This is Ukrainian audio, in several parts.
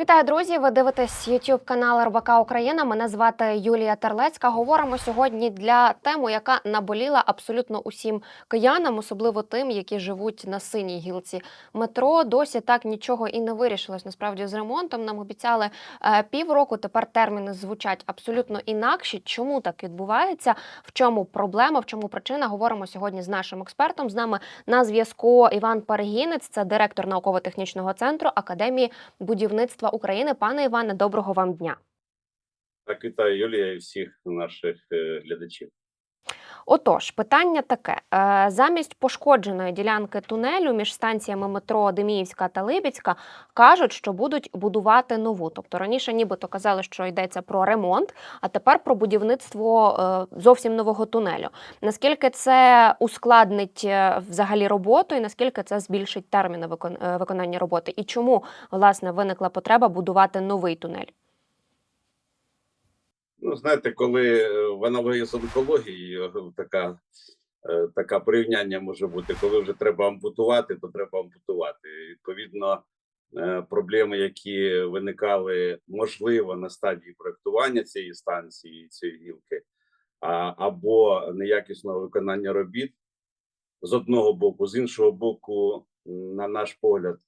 Вітаю, друзі! Ви дивитесь YouTube канал РБК Україна. Мене звати Юлія Терлецька. Говоримо сьогодні для теми, яка наболіла абсолютно усім киянам, особливо тим, які живуть на синій гілці метро. Досі так нічого і не вирішилось. Насправді з ремонтом нам обіцяли е, півроку. Тепер терміни звучать абсолютно інакші. Чому так відбувається? В чому проблема? В чому причина? Говоримо сьогодні з нашим експертом. З нами на зв'язку Іван Перегінець, це директор науково-технічного центру Академії будівництва України. Пане Іване, доброго вам дня. Так, вітаю Юлія і всіх наших е, глядачів. Отож, питання таке: Е, замість пошкодженої ділянки тунелю між станціями метро Деміївська та Либідська кажуть, що будуть будувати нову. Тобто раніше, нібито казали, що йдеться про ремонт, а тепер про будівництво е, зовсім нового тунелю. Наскільки це ускладнить е, взагалі роботу, і наскільки це збільшить терміни викон- виконання роботи? І чому власне виникла потреба будувати новий тунель? Ну, знаєте, коли е, в аналогії з онкологією е, така, е, така порівняння може бути, коли вже треба ампутувати, то треба ампутувати. Відповідно, проблеми, які виникали можливо на стадії проектування цієї станції, цієї гілки, або неякісного виконання робіт з одного боку, з іншого боку, на наш погляд,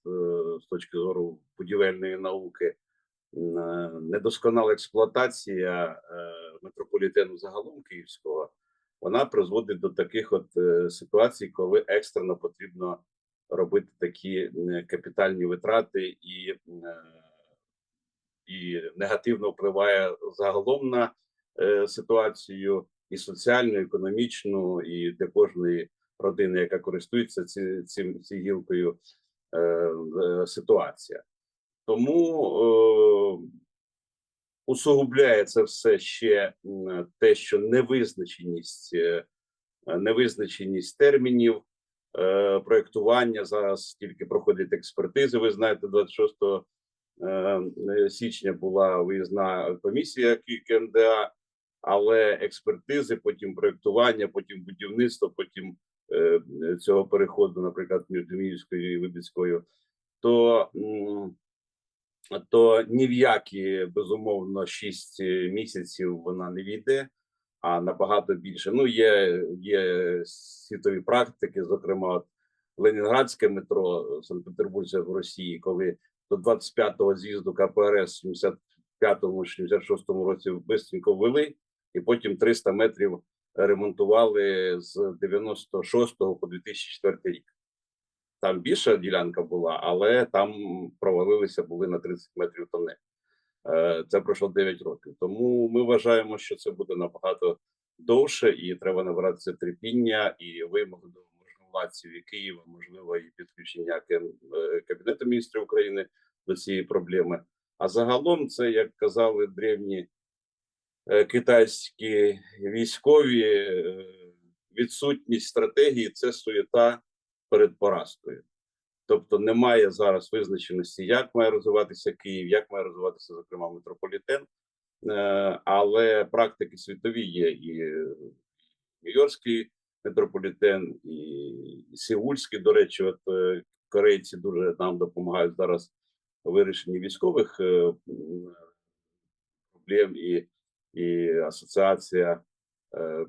з точки зору будівельної науки, недосконала експлуатація е, метрополітену загалом київського, вона призводить до таких от е, ситуацій, коли екстрено потрібно робити такі капітальні витрати і, е, і негативно впливає загалом на ситуацію і соціальну, і економічну, і для кожної родини, яка користується цим цією гілкою, ситуація. Тому е, усугубляє це все ще те, що невизначеність, е, невизначеність термінів е, проєктування. Зараз тільки проходять експертизи. Ви знаєте, 26 е, січня була виїзна комісія КМДА, але експертизи, потім проєктування, потім будівництво, потім е, цього переходу, наприклад, між Деміївською і Вибіцькою, то м, то ні в які безумовно 6 місяців вона не війде, а набагато більше. Ну є, є світові практики, зокрема, от Ленінградське метро Санкт-Петербурзя в Росії, коли до 25-го з'їзду КПРС в 75-66 році бистренько ввели, і потім 300 метрів ремонтували з 96 по 2004 рік. Там більша ділянка була, але там провалилися були на 30 метрів тонель. Це пройшло 9 років. Тому ми вважаємо, що це буде набагато довше, і треба набиратися терпіння і вимоги до можновладців і Києва, можливо, і підключення е, Кабінету міністрів України до цієї проблеми. А загалом, це як казали древні е, китайські військові, е, відсутність стратегії це суєта перед поразкою. Тобто немає зараз визначеності, як має розвиватися Київ, як має розвиватися, зокрема, метрополітен. Е, Але практики світові є і Нью-Йоркський метрополітен, і Сеульський. До речі, от е, корейці дуже нам допомагають зараз вирішенні військових е, проблем і, і асоціація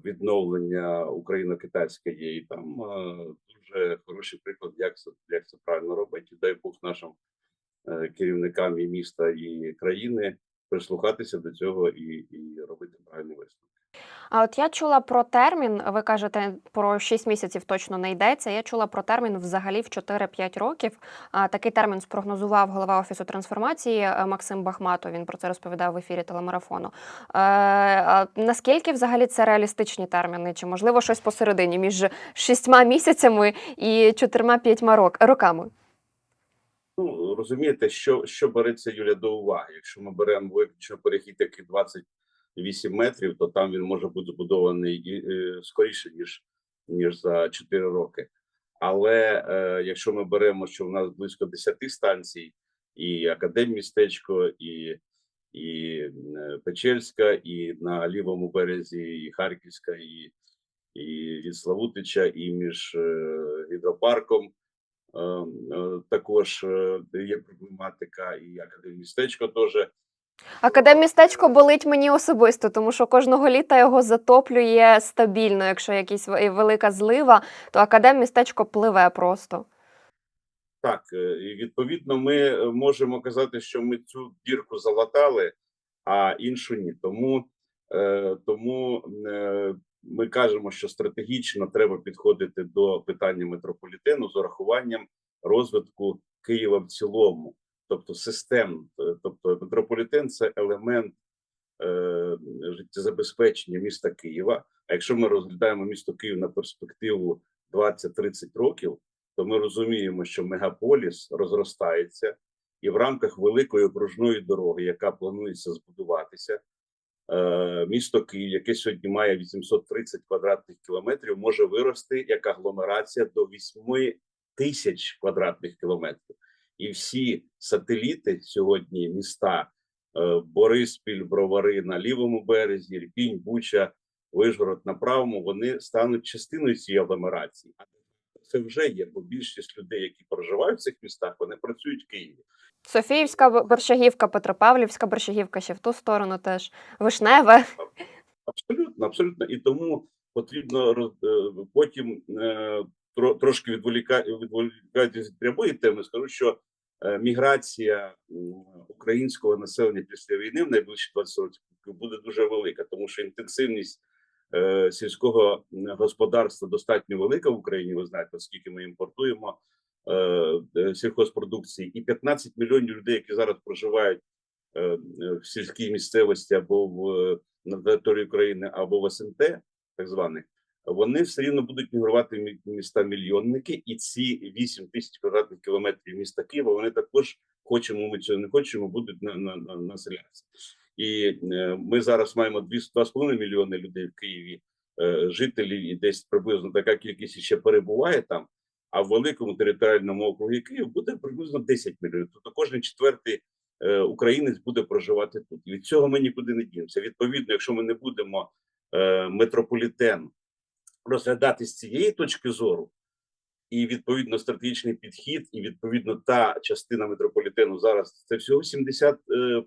відновлення україно-китайської і там е, дуже хороший приклад, як це, як це правильно робити. Дай Бог нашим е, керівникам і міста і країни прислухатися до цього і, і робити правильні висновки. А от я чула про термін. Ви кажете, про 6 місяців точно не йдеться. Я чула про термін взагалі в 4-5 років. А, такий термін спрогнозував голова офісу трансформації е, Максим Бахматов. Він про це розповідав в ефірі телемарафону. Е, а наскільки взагалі це реалістичні терміни? Чи можливо щось посередині між 6 місяцями і 4-5 рок, роками? Ну розумієте, що, що береться Юля до уваги. Якщо ми беремо виключно перехід, який 28 метрів, то там він може бути збудований е, скоріше ніж ніж за 4 роки. Але е, якщо ми беремо, що в нас близько 10 станцій, і академмістечко, і, і е, Печерська, і на лівому березі, і Харківська, і, і від Славутича, і між е, гідропарком е, е, також є проблематика, і академмістечко теж. Академмістечко болить мені особисто, тому що кожного літа його затоплює стабільно. Якщо якась велика злива, то академмістечко пливе просто. Так, е, і відповідно, ми е, можемо казати, що ми цю дірку залатали, а іншу ні. Тому, е, тому ми кажемо, що стратегічно треба підходити до питання метрополітену з урахуванням розвитку Києва в цілому, тобто системно. Е, Тобто, метрополітен це елемент е, життєзабезпечення міста Києва. А якщо ми розглядаємо місто Київ на перспективу 20-30 років, то ми розуміємо, що мегаполіс розростається, і в рамках великої окружної дороги, яка планується збудуватися, е, місто Київ, яке сьогодні має 830 квадратних кілометрів, може вирости як агломерація до 8 тисяч квадратних кілометрів. І всі сателіти сьогодні міста е, Бориспіль, Бровари на лівому березі, Ірпінь, Буча, Вишгород на правому, вони стануть частиною цієї агломерації. Це вже є, бо більшість людей, які проживають в цих містах, вони працюють в Києві. Софіївська Борщагівка, Петропавлівська Борщагівка ще в ту сторону теж. Вишневе. Абсолютно, абсолютно. І тому потрібно е, потім е, трошки відволіка відволікатися від прямої теми. Скажу, що міграція українського населення після війни в найближчі 20 років буде дуже велика, тому що інтенсивність е, сільського господарства достатньо велика в Україні. Ви знаєте, оскільки ми імпортуємо е, е, сільхозпродукції, і 15 мільйонів людей, які зараз проживають е, е, в сільській місцевості або в е, на території України або в СНТ, так званих, вони все рівно будуть мігрувати міста мільйонники, і ці 8 тисяч квадратних кілометрів міста Києва вони також хочемо. Ми цього не хочемо, будуть на, на, на населятися. І е, ми зараз маємо 2,5 мільйони людей в Києві, е, жителів, і десь приблизно така кількість ще перебуває там. А в великому територіальному округі Київ буде приблизно 10 мільйонів. Тобто кожен четвертий е, українець буде проживати тут. І від цього ми нікуди не дінемося. Відповідно, якщо ми не будемо е, метрополітен розглядати з цієї точки зору, і відповідно стратегічний підхід, і відповідно та частина метрополітену зараз це всього 70 е,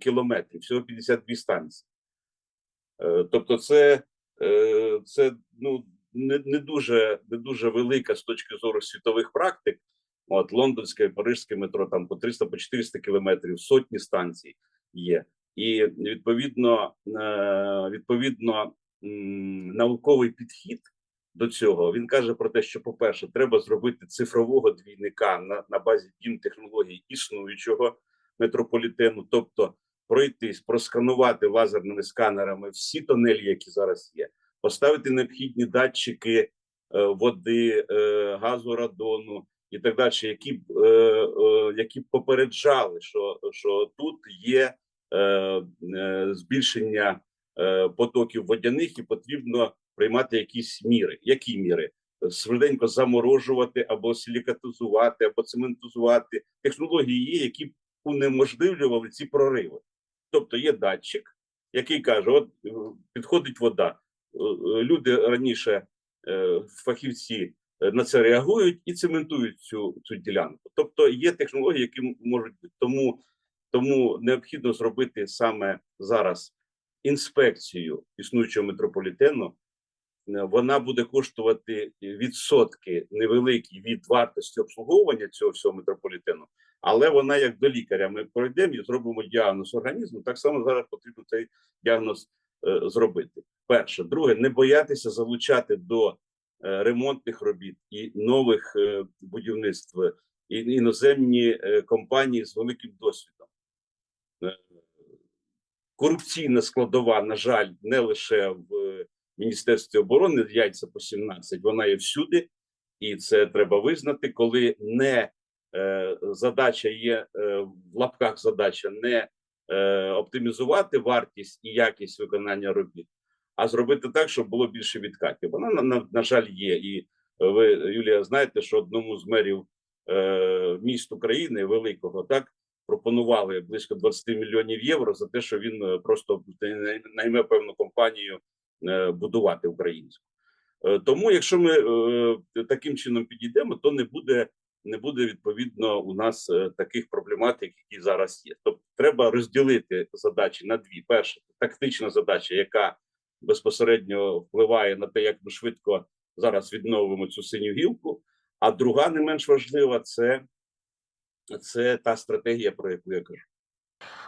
кілометрів, всього 52 станції. Е, тобто, це, е, це ну не, не дуже не дуже велика з точки зору світових практик. От лондонське парижське метро там по 300 по 400 кілометрів, сотні станцій є. І відповідно, е, відповідно, науковий підхід до цього. Він каже про те, що, по-перше, треба зробити цифрового двійника на, на базі дім технологій існуючого метрополітену, тобто пройтись, просканувати лазерними сканерами всі тонелі, які зараз є, поставити необхідні датчики е, води, е, газу, радону і так далі, які б е, які попереджали, що, що тут є збільшення потоків водяних, і потрібно приймати якісь міри. Які міри? Швиденько заморожувати або силікатизувати, або цементизувати. Технології є, які унеможливлювали ці прориви. Тобто є датчик, який каже: от е, підходить вода. Е, е, Люди раніше, е, фахівці, е, на це реагують і цементують цю, цю ділянку. Тобто є технології, які можуть бути. Тому, тому необхідно зробити саме зараз інспекцію існуючого метрополітену. Е, Вона буде коштувати відсотки невеликі від вартості обслуговування цього всього метрополітену, але вона як до лікаря. Ми пройдемо і зробимо діагноз організму. Так само зараз потрібно цей діагноз е, зробити. Перше, друге, не боятися залучати до е, ремонтних робіт і нових будівництв іноземні компанії з великим досвідом. Е, Корупційна складова, на жаль, не лише в е, Міністерстві оборони яйця по 17, вона є всюди, і це треба визнати, коли не е, задача є е, в лапках задача не е, оптимізувати вартість і якість виконання робіт, а зробити так, щоб було більше відкатів. Вона на, на, на жаль є. І ви, Юлія, знаєте, що одному з мерів е, міст України великого так пропонували близько 20 мільйонів євро за те, що він е, просто найме певну компанію е, будувати українську. Е, Тому, якщо ми таким чином підійдемо, то не буде не буде відповідно у нас таких проблематик, які зараз є. Тобто, треба розділити задачі на дві: перша тактична задача, яка безпосередньо впливає на те, як ми швидко зараз відновимо цю синю гілку. А друга, не менш важлива, це, це та стратегія, про яку я кажу.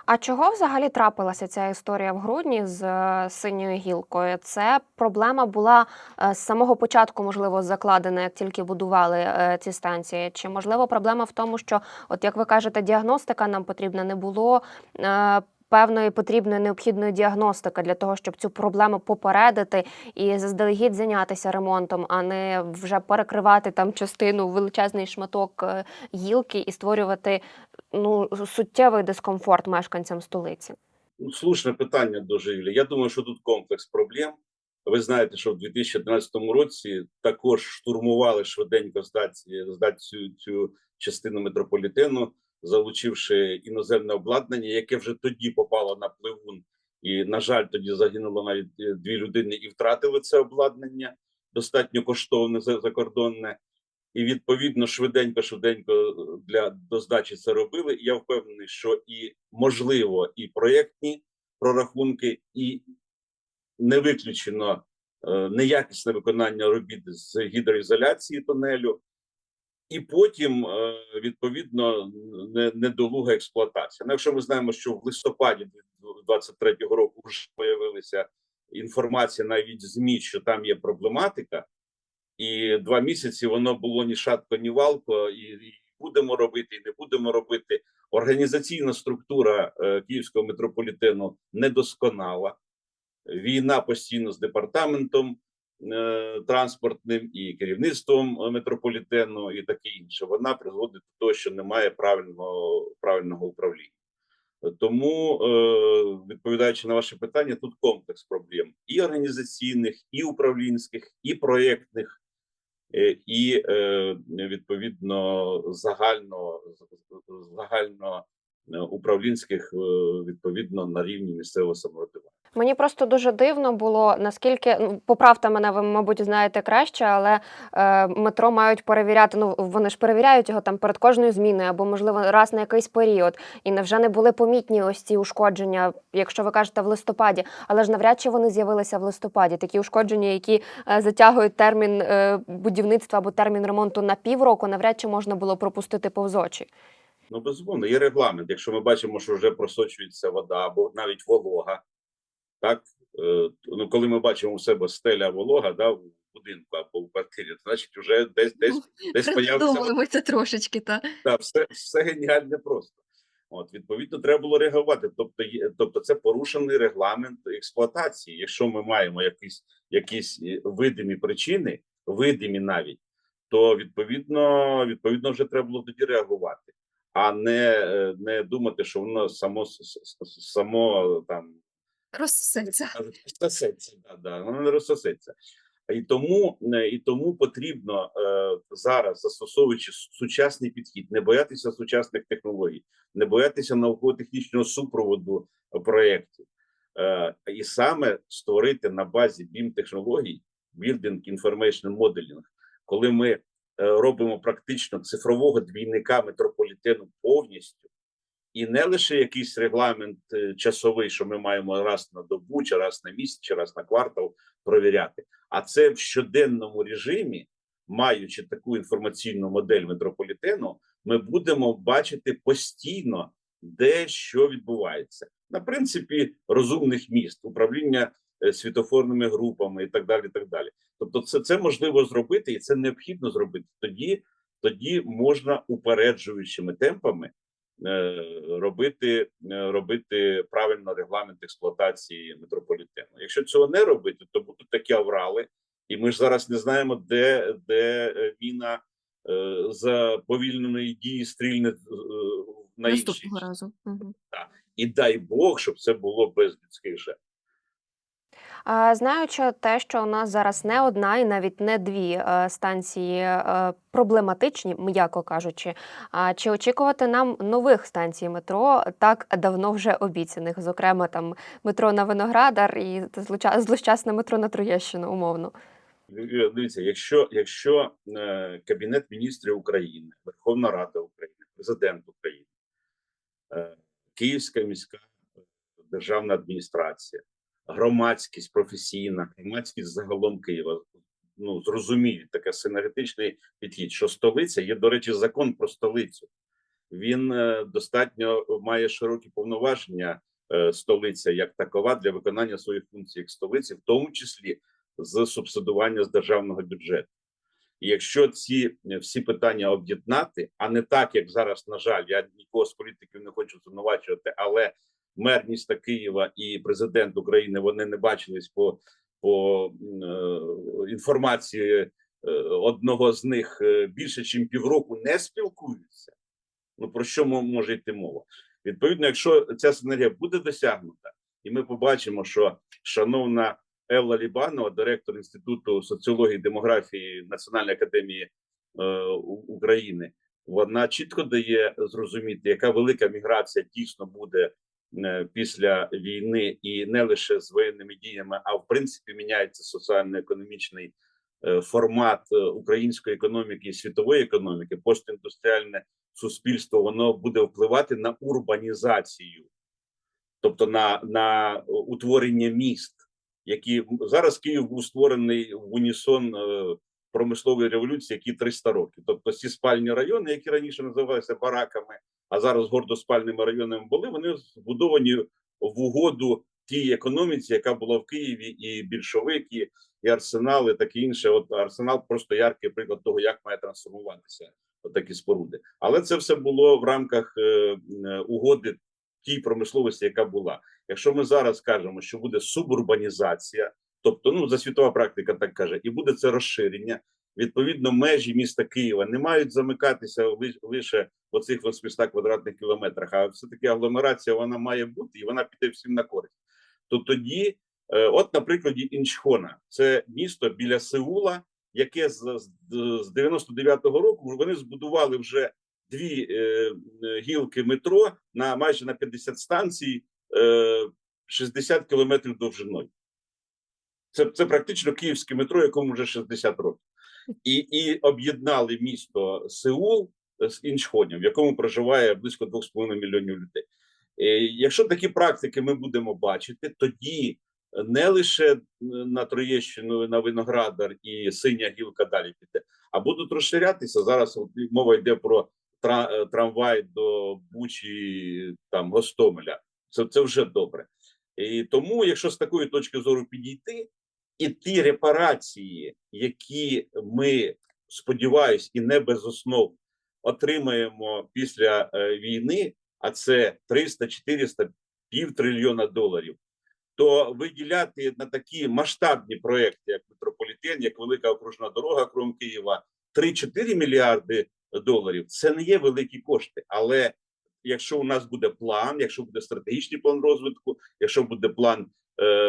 А чого взагалі трапилася ця історія в грудні з е, синьою гілкою? Це проблема була е, з самого початку, можливо, закладена, як тільки будували е, ці станції. Чи можливо проблема в тому, що, от як ви кажете, діагностика нам потрібна, не було певної потрібної необхідної діагностики для того, щоб цю проблему попередити і заздалегідь зайнятися ремонтом, а не вже перекривати там частину величезний шматок е, гілки і створювати ну суттєвий дискомфорт мешканцям столиці. Слушне питання дуже Юлі. Я думаю, що тут комплекс проблем. Ви знаєте, що в 2011 році також штурмували швиденько здати, здати цю, цю частину метрополітену, залучивши іноземне обладнання, яке вже тоді попало на пливун. І, на жаль, тоді загинуло навіть е, дві людини і втратили це обладнання достатньо коштовне за- закордонне. І відповідно швиденько, швиденько для до здачі це робили. І я впевнений, що і можливо, і проєктні прорахунки, і не виключено е, неякісне виконання робіт з гідроізоляції тунелю, і потім е, відповідно недолуга експлуатація. Ну, якщо ми знаємо, що в листопаді 23-го року вже появилася інформація навіть ЗМІ, що там є проблематика, і два місяці воно було ні шатко, ні валко, і, і будемо робити, і не будемо робити. Організаційна структура е, Київського метрополітену недосконала. Війна постійно з департаментом транспортним і керівництвом е, метрополітену, і таке інше. Вона призводить до того, що немає правильного, правильного управління. Тому, е, відповідаючи на ваше питання, тут комплекс проблем і організаційних, і управлінських, і проєктних, е, і е, відповідно загально загально е, управлінських е, відповідно на рівні місцевого самоврядування. Мені просто дуже дивно було, наскільки ну, поправте мене, ви, мабуть, знаєте краще, але е, метро мають перевіряти. Ну вони ж перевіряють його там перед кожною зміною, або можливо раз на якийсь період. І невже не були помітні ось ці ушкодження, якщо ви кажете в листопаді, але ж навряд чи вони з'явилися в листопаді. Такі ушкодження, які е, затягують термін е, будівництва або термін ремонту на півроку, навряд чи можна було пропустити повз очі. Ну, безумовно, є регламент. Якщо ми бачимо, що вже просочується вода або навіть волога, так е, ну коли ми бачимо у себе стеля волога, да, в будинку або в квартирі, то значить вже десь десь десь появиться трошечки, та. все, все геніальне просто. От відповідно, треба було реагувати. Тобто, є- тобто, це порушений регламент експлуатації. Якщо ми маємо якісь якісь е, видимі причини, видимі навіть, то відповідно, відповідно, вже треба було тоді реагувати, а не, е, не думати, що воно само само там Розсеться. розсосеться, да, да, воно не розсосеться. І тому, е, і тому потрібно е, зараз, застосовуючи сучасний підхід, не боятися сучасних технологій, не боятися науково-технічного супроводу проєктів, е, і саме створити на базі BIM технологій Building Information Modeling, коли ми робимо практично цифрового двійника метрополітену повністю, і не лише якийсь регламент е, часовий, що ми маємо раз на добу, чи раз на місяць, чи раз на квартал провіряти. А це в щоденному режимі, маючи таку інформаційну модель метрополітену, ми будемо бачити постійно, де що відбувається. На принципі розумних міст, управління е, світофорними групами і так далі. І так далі. Тобто, це, це можливо зробити, і це необхідно зробити. Тоді, тоді можна упереджуючими темпами е, робити, е, робити правильно регламент експлуатації метрополітену. Якщо цього не робити, то будуть такі аврали, і ми ж зараз не знаємо, де, де е, міна е, за повільненої дії стрільне е, на. Наступного разу. Угу. І дай Бог, щоб це було без людських жертв. Знаючи те, що у нас зараз не одна і навіть не дві е, станції е, проблематичні, м'яко кажучи, а чи очікувати нам нових станцій метро, так давно вже обіцяних, зокрема там метро на Виноградар і злощасне метро на Троєщину, умовно. Е, Дивіться, якщо, якщо Кабінет міністрів України, Верховна Рада України, Президент України, Київська міська державна адміністрація, громадськість професійна, громадськість загалом Києва ну зрозуміють таке синергетичний підхід, що столиця є, до речі, закон про столицю. Він е, достатньо має широкі повноваження е, столиця як такова для виконання своїх функцій як столиці, в тому числі з субсидування з державного бюджету. І якщо ці всі питання об'єднати, а не так, як зараз, на жаль, я нікого з політиків не хочу звинувачувати, але мер міста Києва і президент України вони не бачились по, по е, інформації е, одного з них е, більше, ніж півроку не спілкуються. Ну про що може йти мова? Відповідно, якщо ця синергія буде досягнута, і ми побачимо, що шановна Елла Лібанова, директор інституту соціології і демографії Національної академії е, України, вона чітко дає зрозуміти, яка велика міграція дійсно буде після війни, і не лише з воєнними діями, а в принципі міняється соціально-економічний е, формат е, української економіки і світової економіки. Постіндустріальне суспільство воно буде впливати на урбанізацію, тобто на, на утворення міст які зараз Київ був створений в унісон е, промислової революції, які 300 років. Тобто, ці спальні райони, які раніше називалися бараками, а зараз гордо спальними районами були, вони збудовані в угоду тій економіці, яка була в Києві, і більшовики, і арсенали, таке інше. От арсенал просто яркий приклад того, як має трансформуватися такі споруди. Але це все було в рамках е, е, угоди тій промисловості, яка була. Якщо ми зараз кажемо, що буде субурбанізація, тобто ну за світова практика так каже, і буде це розширення. Відповідно, межі міста Києва не мають замикатися ли- лише в оцих 800 квадратних кілометрах. А все таки агломерація вона має бути і вона піде всім на користь. То тоді, е, от на прикладі Інчхона, це місто біля Сеула, яке з, з, з 99-го року вони збудували вже дві е, е, гілки метро на майже на 50 станцій, е, 60 кілометрів довжиною. Це, це практично київське метро, якому вже 60 років. І, і об'єднали місто Сеул з Інчхонем, в якому проживає близько 2,5 мільйонів людей. Е, Якщо такі практики ми будемо бачити, тоді не лише на Троєщину, на Виноградар і синя гілка далі піде, а будуть розширятися. Зараз мова йде про е, трамвай до Бучі, там Гостомеля. Це, це вже добре. І тому, якщо з такої точки зору підійти, і ті репарації, які ми сподіваюсь, і не без основ отримаємо після е, війни, а це 300, 400, пів трильйона доларів, то виділяти на такі масштабні проекти, як метрополітен, як велика окружна дорога кром Києва, 3-4 мільярди доларів це не є великі кошти. Але якщо у нас буде план, якщо буде стратегічний план розвитку, якщо буде план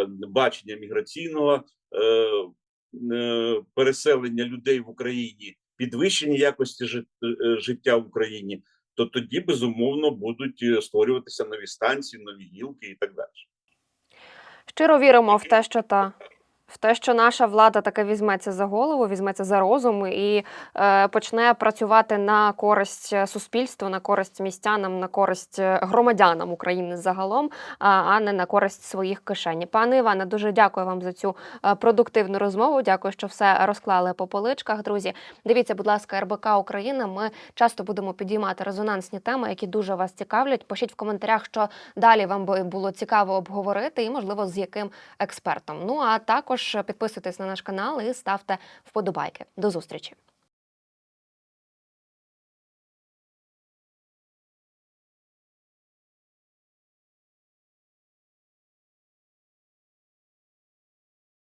бачення міграційного е, е, переселення людей в Україні, підвищення якості е, життя в Україні, то тоді безумовно будуть е, створюватися нові станції, нові гілки і так далі. Щиро віримо в те, що та. В те, що наша влада таки візьметься за голову, візьметься за розум і е, почне працювати на користь суспільству, на користь містянам, на користь е, громадянам України загалом, а, не на користь своїх кишень. Пане Іване, дуже дякую вам за цю е, продуктивну розмову. Дякую, що все розклали по поличках. Друзі, дивіться, будь ласка, РБК Україна. Ми часто будемо підіймати резонансні теми, які дуже вас цікавлять. Пишіть в коментарях, що далі вам би було цікаво обговорити, і можливо з яким експертом. Ну а також підписуйтесь на наш канал і ставте вподобайки. До зустрічі.